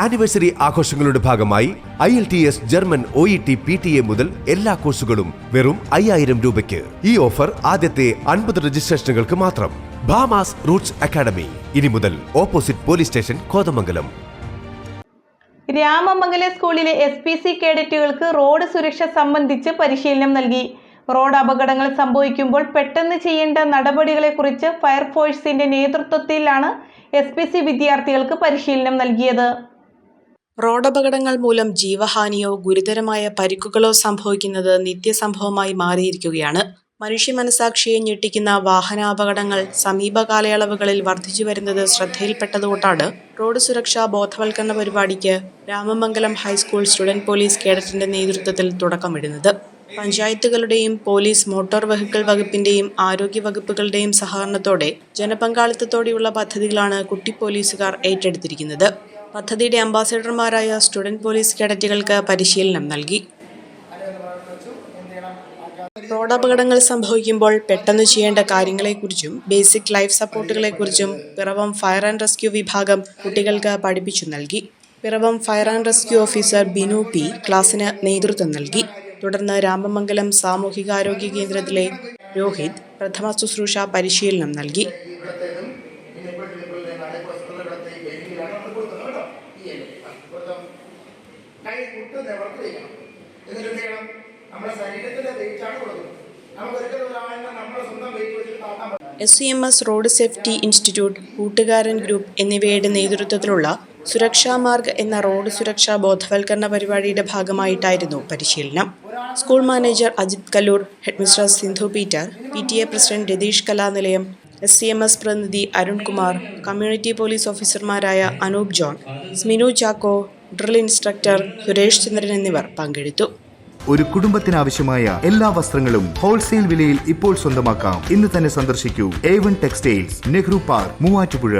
Anniversary ആഘോഷങ്ങളുടെ ഭാഗമായി I L T S German O E T P T E മുതൽ എല്ലാ കോഴ്സുകളും വെറും അയ്യായിരം രൂപയ്ക്ക്. ഈ ഓഫർ ആദ്യത്തെ അൻപത് രജിസ്ട്രേഷനുകൾക്ക് മാത്രം. Bhama's roots academy. ഇനി മുതൽ opposite police station Kothamangalam. Ramamangala സ്കൂളിലെ എസ് പി സി കേഡറ്റുകൾക്ക് റോഡ് സുരക്ഷ സംബന്ധിച്ച് പരിശീലനം നൽകി. റോഡ് അപകടങ്ങൾ സംഭവിക്കുമ്പോൾ പെട്ടെന്ന് ചെയ്യേണ്ട നടപടികളെക്കുറിച്ച് ഫയർഫോഴ്സിന്റെ നേതൃത്വത്തിലാണ് എസ് പി സി വിദ്യാർത്ഥികൾക്ക് പരിശീലനം നൽകിയത്. റോഡപകടങ്ങൾ മൂലം ജീവഹാനിയോ ഗുരുതരമായ പരിക്കുകളോ സംഭവിക്കുന്നത് നിത്യസംഭവമായി മാറിയിരിക്കുകയാണ്. മനുഷ്യ മനസാക്ഷിയെ ഞെട്ടിക്കുന്ന വാഹനാപകടങ്ങൾ സമീപ കാലയളവുകളിൽ വർദ്ധിച്ചു വരുന്നത് ശ്രദ്ധയിൽപ്പെട്ടതുകൊണ്ടാണ്. റോഡ് സുരക്ഷാ ബോധവൽക്കരണ പരിപാടിക്ക് Ramamangalam high school student police കേഡറ്റിന്റെ നേതൃത്വത്തിൽ തുടക്കമിടുന്നത്. പഞ്ചായത്തുകളുടെയും പോലീസ് മോട്ടോർ വെഹിക്കിൾ വകുപ്പിന്റെയും ആരോഗ്യ വകുപ്പുകളുടെയും സഹകരണത്തോടെ ജനപങ്കാളിത്തത്തോടെയുള്ള പദ്ധതികളാണ് കുട്ടി പോലീസുകാർ ഏറ്റെടുത്തിരിക്കുന്നത്. പദ്ധതിയുടെ അംബാസഡർമാരായ സ്റ്റുഡന്റ് പോലീസ് കേഡറ്റുകൾക്ക് പരിശീലനം നൽകി. റോഡപകടങ്ങൾ സംഭവിക്കുമ്പോൾ പെട്ടെന്ന് ചെയ്യേണ്ട കാര്യങ്ങളെക്കുറിച്ചും ബേസിക് ലൈഫ് സപ്പോർട്ടുകളെക്കുറിച്ചും പിറവം ഫയർ ആൻഡ് റെസ്ക്യൂ വിഭാഗം കുട്ടികൾക്ക് പഠിപ്പിച്ചു നൽകി. Piravam fire and rescue officer Binu P ക്ലാസ്സിന് നേതൃത്വം നൽകി. തുടർന്ന് രാമമംഗലം സാമൂഹികാരോഗ്യ കേന്ദ്രത്തിലെ രോഹിത് പ്രഥമ ശുശ്രൂഷ പരിശീലനം നൽകി. കൈ കുട്ട് നിവർത്തി വയ്ക്കണം എന്നിട്ട് എന്ത് ചെയ്യണം? നമ്മുടെ ശരീരത്തിന്റെ വെയിറ്റ് ആണ് കൊടുക്കുന്നത്. നമുക്ക് ഒരിക്കലും ഒരാളിനെ നമ്മുടെ സ്വന്തം വെയിറ്റ് വെച്ചിട്ട് S M S road safety institute കൂട്ടുകാരൻ ഗ്രൂപ്പ് എന്നിവയുടെ നേതൃത്വത്തിലുള്ള സുരക്ഷാ മാർഗ് എന്ന റോഡ് സുരക്ഷാ ബോധവൽക്കരണ പരിപാടിയുടെ ഭാഗമായിട്ടായിരുന്നു പരിശീലനം. School manager Ajith Kallur headmistress Sindhu Peter P T A president Ratheesh Kalanilayam S C M S പ്രതിനിധി അരുൺകുമാർ കമ്മ്യൂണിറ്റി പോലീസ് ഓഫീസർമാരായ Anoop John Sminu Chacko drill instructor Suresh Chandran എന്നിവർ പങ്കെടുത്തു. ഒരു കുടുംബത്തിനാവശ്യമായ എല്ലാ വസ്ത്രങ്ങളും ഹോൾസെയിൽ വിലയിൽ ഇപ്പോൾ സ്വന്തമാക്കാം. ഇന്ന് തന്നെ സന്ദർശിക്കൂ. A one textiles Nehru park Muvattupuzha.